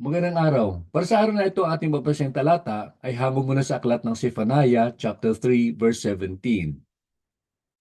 Magandang araw. Para sa araw na ito, ating mapasang talata ay hamon muna sa aklat ng Zephaniah chapter 3 verse 17.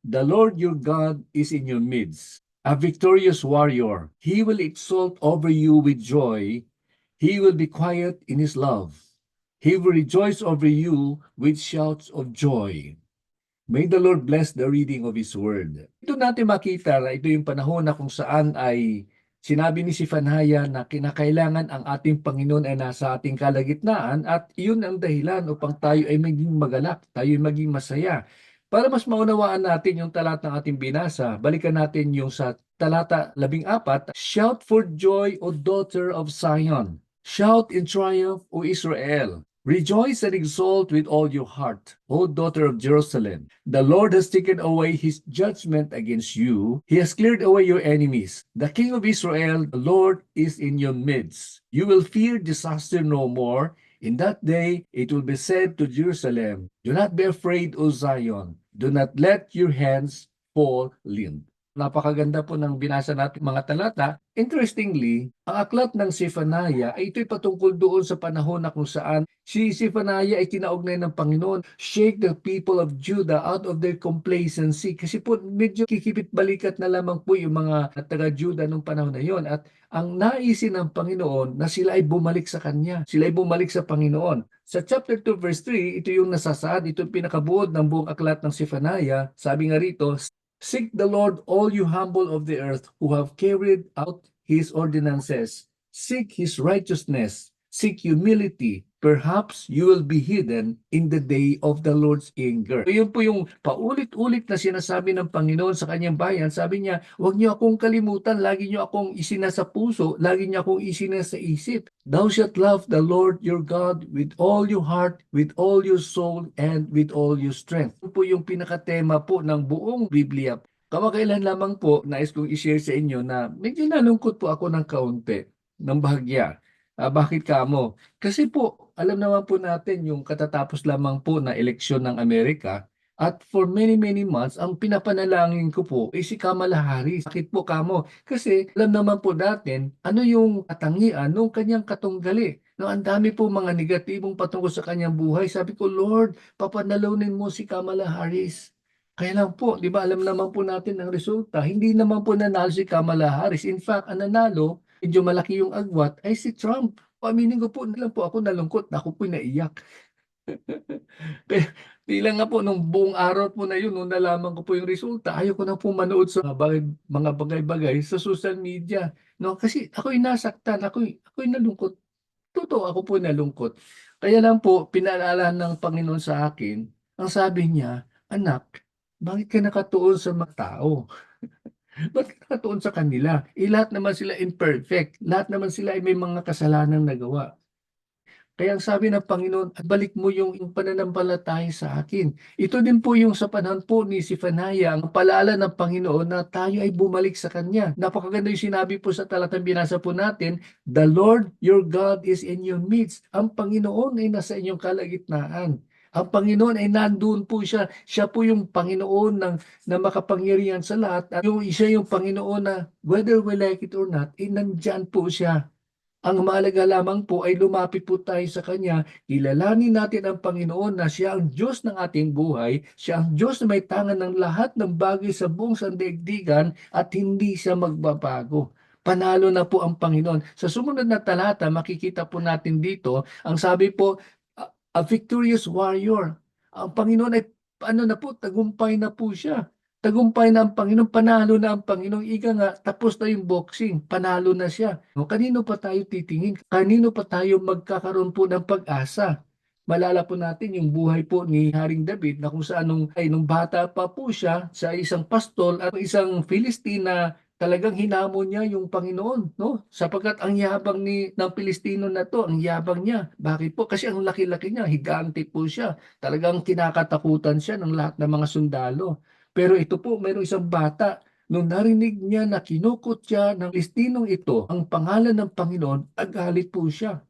The Lord your God is in your midst, a victorious warrior. He will exult over you with joy. He will be quiet in his love. He will rejoice over you with shouts of joy. May the Lord bless the reading of His Word. Ito natin makita na ito yung panahon na kung saan ay sinabi ni si Fanhaya na kinakailangan ang ating Panginoon ay nasa ating kalagitnaan at iyon ang dahilan upang tayo ay maging magalak, tayo ay maging masaya. Para mas maunawaan natin yung talat ng ating binasa, balikan natin yung sa talata 14, Shout for joy, O daughter of Zion! Shout in triumph, O Israel! Rejoice and exult with all your heart, O daughter of Jerusalem. The Lord has taken away his judgment against you. He has cleared away your enemies. The King of Israel, the Lord, is in your midst. You will fear disaster no more. In that day it will be said to Jerusalem, Do not be afraid, O Zion. Do not let your hands fall limp. Napakaganda po ng binasa natin mga talata. Interestingly, ang aklat ng Zephaniah ay ito'y patungkol doon sa panahon na kung saan si Zephaniah ay tinaugnay ng Panginoon, shake the people of Judah out of their complacency. Kasi po medyo kikipit balikat na lamang po yung mga taga-Judah nung panahon na yon At ang naisin ng Panginoon na sila ay bumalik sa Kanya. Sila ay bumalik sa Panginoon. Sa chapter 2 verse 3, ito yung nasasaad, ito yung pinakabuod ng buong aklat ng Zephaniah. Sabi nga rito, Seek the Lord, all you humble of the earth who have carried out his ordinances. Seek his righteousness. Seek humility. Perhaps you will be hidden in the day of the Lord's anger. So yun po yung paulit-ulit na sinasabi ng Panginoon sa kanyang bayan. Sabi niya, huwag niyo akong kalimutan. Lagi niyo akong isinasa puso. Lagi niyo akong isinasa isip. Thou shalt love the Lord your God with all your heart, with all your soul, and with all your strength. Ito po yung pinakatema po ng buong Biblia. Kamakailan lamang po, nais kong i-share sa inyo na medyo nalungkot po ako ng kaunti, ng bahagya. Ah, bakit kamo? Kasi po, alam naman po natin yung katatapos lamang po na eleksyon ng Amerika at for many many months, ang pinapanalangin ko po ay si Kamala Harris. Bakit po kamo? Kasi alam naman po natin ano yung katangian nung kanyang katunggali. No, ang dami po mga negatibong patungkol sa kanyang buhay. Sabi ko, Lord, papanalunin mo si Kamala Harris. Kaya lang po, di ba alam naman po natin ang resulta. Hindi naman po nanalo si Kamala Harris. In fact, ang nanalo, medyo malaki yung agwat, ay si Trump. Aminin ko po, lang po ako nalungkot. Ako po naiyak. Kaya bilang nga po nung buong araw po na yun, nung nalaman ko po yung resulta, ayaw ko na po manood sa bagay, mga bagay-bagay sa social media. No? Kasi ako'y nasaktan, ako'y, ako'y nalungkot. Totoo, ako po nalungkot. Kaya lang po, pinaalala ng Panginoon sa akin, ang sabi niya, anak, bakit ka nakatuon sa mga tao? Bakit nakatuon sa kanila? Eh, lahat naman sila imperfect. Lahat naman sila ay may mga kasalanang nagawa. Kaya ang sabi ng Panginoon, balik mo yung, yung pananampalataya sa akin. Ito din po yung sa panahon po ni si Fanaya, ang palaala ng Panginoon na tayo ay bumalik sa Kanya. Napakaganda yung sinabi po sa talatang binasa po natin, The Lord your God is in your midst. Ang Panginoon ay nasa inyong kalagitnaan. Ang Panginoon ay nandoon po siya. Siya po yung Panginoon ng, na makapangyarihan sa lahat. At yung, siya yung Panginoon na whether we like it or not, eh nandyan po siya. Ang mahalaga lamang po ay lumapit po tayo sa Kanya, kilalanin natin ang Panginoon na siya ang Diyos ng ating buhay, siya ang Diyos na may tangan ng lahat ng bagay sa buong sandaigdigan at hindi siya magbabago. Panalo na po ang Panginoon. Sa sumunod na talata, makikita po natin dito, ang sabi po, a, victorious warrior. Ang Panginoon ay ano na po, tagumpay na po siya. Tagumpay na ang Panginoon, panalo na ang Panginoon. Ika nga, tapos na yung boxing, panalo na siya. No, kanino pa tayo titingin? Kanino pa tayo magkakaroon po ng pag-asa? Malala po natin yung buhay po ni Haring David na kung saan nung, ay, nung bata pa po siya sa isang pastol at isang Philistine na talagang hinamon niya yung Panginoon, no? Sapagkat ang yabang ni ng Pilistino na to, ang yabang niya. Bakit po? Kasi ang laki-laki niya, higante po siya. Talagang kinakatakutan siya ng lahat ng mga sundalo. Pero ito po, mayroong isang bata, nung narinig niya na kinukot siya ng listinong ito, ang pangalan ng Panginoon, agalit po siya.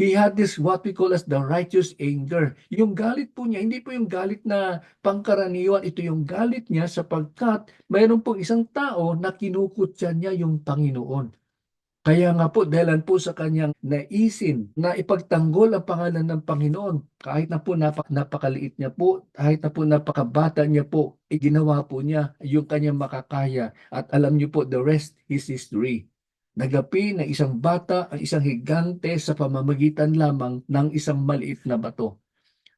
He had this what we call as the righteous anger. Yung galit po niya, hindi po yung galit na pangkaraniwan, ito yung galit niya sapagkat mayroon pong isang tao na kinukutya niya yung Panginoon. Kaya nga po, dahilan po sa kanyang naisin na ipagtanggol ang pangalan ng Panginoon. Kahit na po napak napakaliit niya po, kahit na po napakabata niya po, iginawa po niya yung kanyang makakaya. At alam niyo po, the rest is history. Nagapi na isang bata ang isang higante sa pamamagitan lamang ng isang maliit na bato.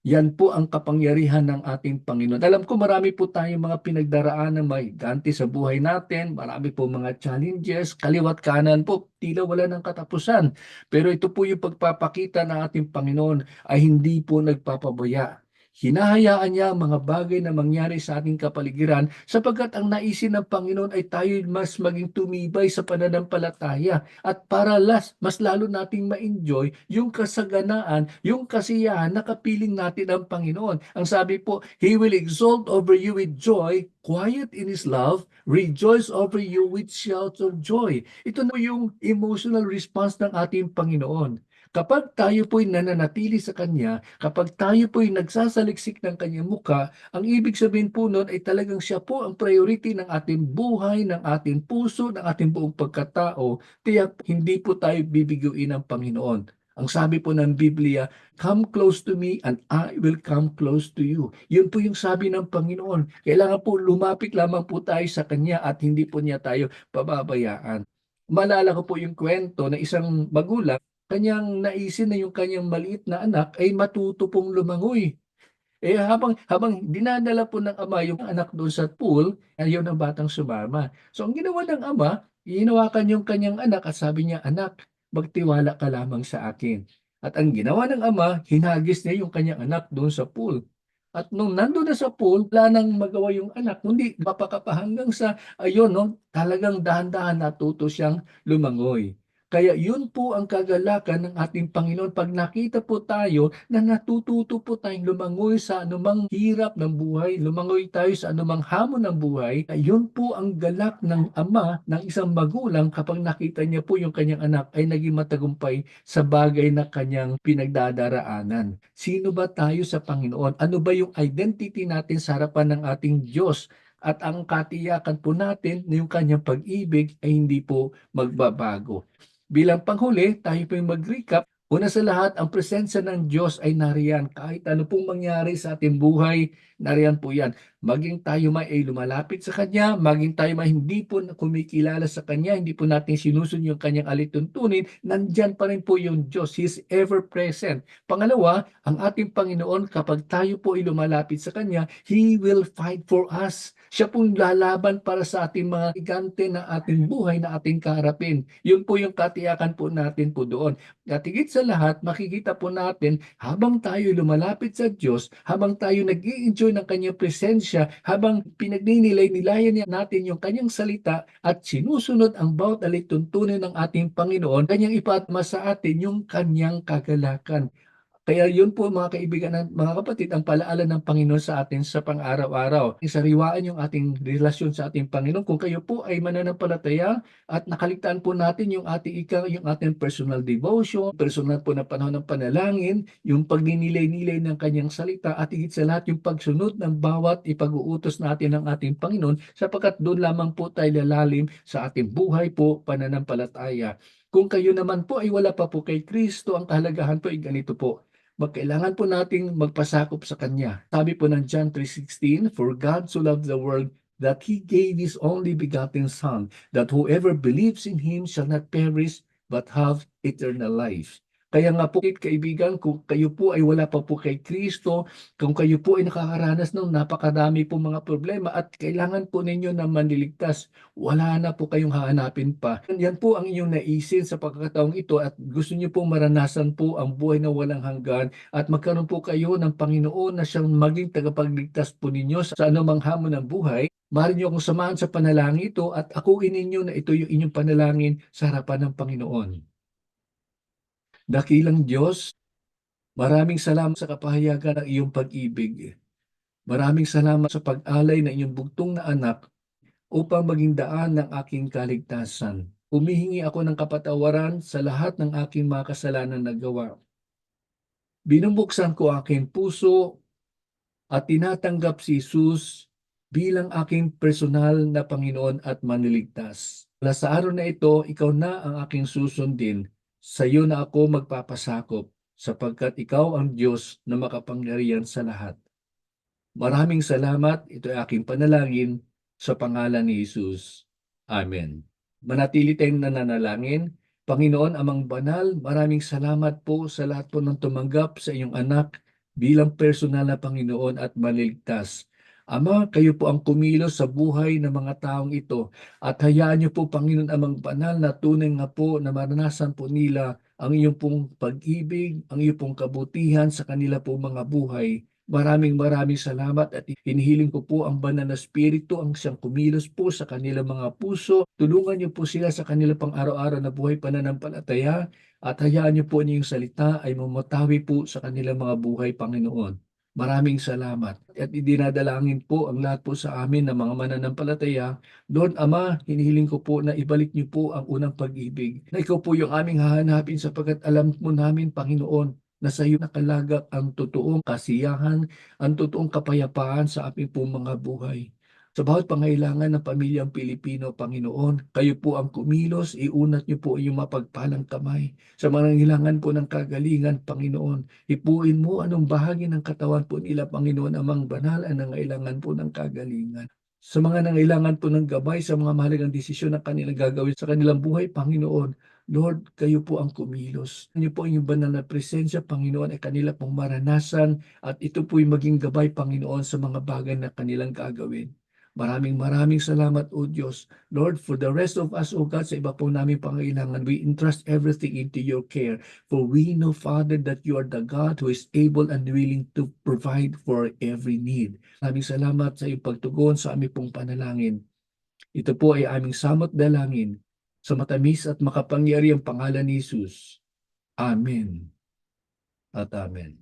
Yan po ang kapangyarihan ng ating Panginoon. Alam ko marami po tayong mga pinagdaraan ng mga higante sa buhay natin. Marami po mga challenges, kaliwat kanan po, tila wala ng katapusan. Pero ito po yung pagpapakita ng ating Panginoon ay hindi po nagpapabaya. Hinahayaan niya ang mga bagay na mangyari sa ating kapaligiran sapagkat ang naisin ng Panginoon ay tayo mas maging tumibay sa pananampalataya at para las, mas lalo nating ma-enjoy yung kasaganaan, yung kasiyahan na kapiling natin ang Panginoon. Ang sabi po, He will exalt over you with joy, quiet in His love, rejoice over you with shouts of joy. Ito na yung emotional response ng ating Panginoon. Kapag tayo po'y nananatili sa Kanya, kapag tayo po'y nagsasaliksik ng Kanyang muka, ang ibig sabihin po nun ay talagang siya po ang priority ng ating buhay, ng ating puso, ng ating buong pagkatao, tiyak hindi po tayo bibiguin ng Panginoon. Ang sabi po ng Biblia, come close to me and I will come close to you. Yun po yung sabi ng Panginoon. Kailangan po lumapit lamang po tayo sa Kanya at hindi po niya tayo pababayaan. Malala ko po yung kwento na isang magulang kanyang naisin na yung kanyang maliit na anak ay matuto lumangoy. Eh habang habang dinadala po ng ama yung anak doon sa pool, ayaw ng batang sumama. So ang ginawa ng ama, hinawakan yung kanyang anak at sabi niya, anak, magtiwala ka lamang sa akin. At ang ginawa ng ama, hinagis niya yung kanyang anak doon sa pool. At nung nandun na sa pool, wala nang magawa yung anak, kundi mapakapa hanggang sa, ayun, no, talagang dahan-dahan natuto siyang lumangoy. Kaya yun po ang kagalakan ng ating Panginoon pag nakita po tayo na natututo po tayong lumangoy sa anumang hirap ng buhay, lumangoy tayo sa anumang hamon ng buhay, yun po ang galak ng ama ng isang magulang kapag nakita niya po yung kanyang anak ay naging matagumpay sa bagay na kanyang pinagdadaraanan. Sino ba tayo sa Panginoon? Ano ba yung identity natin sa harapan ng ating Diyos? At ang katiyakan po natin na yung kanyang pag-ibig ay hindi po magbabago. Bilang panghuli, tayo po yung mag-recap. Una sa lahat, ang presensya ng Diyos ay nariyan. Kahit ano pong mangyari sa ating buhay, nariyan po yan. Maging tayo may ay lumalapit sa Kanya, maging tayo may hindi po kumikilala sa Kanya, hindi po natin sinusunod yung Kanyang alituntunin, nandyan pa rin po yung Diyos. He is ever present. Pangalawa, ang ating Panginoon, kapag tayo po ay lumalapit sa Kanya, He will fight for us. Siya pong lalaban para sa ating mga igante na ating buhay na ating kaharapin. Yun po yung katiyakan po natin po doon. At higit sa lahat, makikita po natin habang tayo lumalapit sa Diyos, habang tayo nag enjoy ng kanyang presensya, habang pinagninilay-nilayan natin yung kanyang salita at sinusunod ang bawat alituntunin ng ating Panginoon, kanyang ipatma sa atin yung kanyang kagalakan. Kaya yun po mga kaibigan at mga kapatid ang palaala ng Panginoon sa atin sa pang-araw-araw. Sariwaan yung ating relasyon sa ating Panginoon. Kung kayo po ay mananampalataya at nakaligtaan po natin yung ating ika, yung ating personal devotion, personal po na panahon ng panalangin, yung pagninilay-nilay ng kanyang salita at higit sa lahat yung pagsunod ng bawat ipag-uutos natin ng ating Panginoon sapagkat doon lamang po tayo lalalim sa ating buhay po pananampalataya. Kung kayo naman po ay wala pa po kay Kristo, ang kahalagahan po ay ganito po magkailangan po nating magpasakop sa Kanya. Sabi po ng John 3.16, For God so loved the world that He gave His only begotten Son, that whoever believes in Him shall not perish but have eternal life. Kaya nga po, kaibigan, kung kayo po ay wala pa po kay Kristo, kung kayo po ay nakakaranas ng napakadami po mga problema at kailangan po ninyo na maniligtas, wala na po kayong hahanapin pa. Yan po ang inyong naisin sa pagkakataong ito at gusto niyo po maranasan po ang buhay na walang hanggan at magkaroon po kayo ng Panginoon na siyang maging tagapagligtas po ninyo sa anumang hamon ng buhay. Maaari niyo akong samahan sa panalangin ito at akuin ninyo na ito yung inyong panalangin sa harapan ng Panginoon. Dakilang Diyos, maraming salamat sa kapahayagan ng iyong pag-ibig. Maraming salamat sa pag-alay ng iyong bugtong na anak upang maging daan ng aking kaligtasan. Humihingi ako ng kapatawaran sa lahat ng aking mga kasalanan na gawa. Binubuksan ko aking puso at tinatanggap si Jesus bilang aking personal na Panginoon at Maniligtas. Mula sa araw na ito, ikaw na ang aking susundin. Sa iyo na ako magpapasakop sapagkat ikaw ang Diyos na makapangyarihan sa lahat. Maraming salamat. Ito ay aking panalangin sa pangalan ni Jesus. Amen. Manatili tayong nananalangin. Panginoon, amang banal, maraming salamat po sa lahat po ng tumanggap sa inyong anak bilang personal na Panginoon at maliligtas. Ama, kayo po ang kumilos sa buhay ng mga taong ito at hayaan niyo po, Panginoon, amang banal na tunay nga po na maranasan po nila ang iyong pong pag-ibig, ang iyong pong kabutihan sa kanila po mga buhay. Maraming maraming salamat at hinihiling ko po ang banal na spirito ang siyang kumilos po sa kanilang mga puso. Tulungan niyo po sila sa kanilang pang araw-araw na buhay pananampalataya at hayaan niyo po niyong salita ay mamatawi po sa kanilang mga buhay, Panginoon. Maraming salamat. At idinadalangin po ang lahat po sa amin ng mga mananampalataya. Lord Ama, hinihiling ko po na ibalik niyo po ang unang pag-ibig. Na ikaw po yung aming hahanapin sapagkat alam mo namin, Panginoon, na sa iyo nakalagak ang totoong kasiyahan, ang totoong kapayapaan sa aming pong mga buhay. Sa bawat pangailangan ng pamilyang Pilipino, Panginoon, kayo po ang kumilos, iunat niyo po yung mapagpalang kamay. Sa mga nangailangan po ng kagalingan, Panginoon, ipuin mo anong bahagi ng katawan po nila, Panginoon, amang banal ang nangailangan po ng kagalingan. Sa mga nangailangan po ng gabay sa mga mahalagang desisyon na kanilang gagawin sa kanilang buhay, Panginoon, Lord, kayo po ang kumilos. Niyo po ang inyong banal na presensya, Panginoon, ay kanila pong maranasan at ito po'y maging gabay, Panginoon, sa mga bagay na kanilang gagawin. Maraming maraming salamat, O Diyos. Lord, for the rest of us, O God, sa iba po namin pangailangan, we entrust everything into your care. For we know, Father, that you are the God who is able and willing to provide for every need. Maraming salamat sa iyong pagtugon sa aming pong panalangin. Ito po ay aming samot dalangin sa matamis at makapangyarihang pangalan ni Jesus. Amen. At Amen.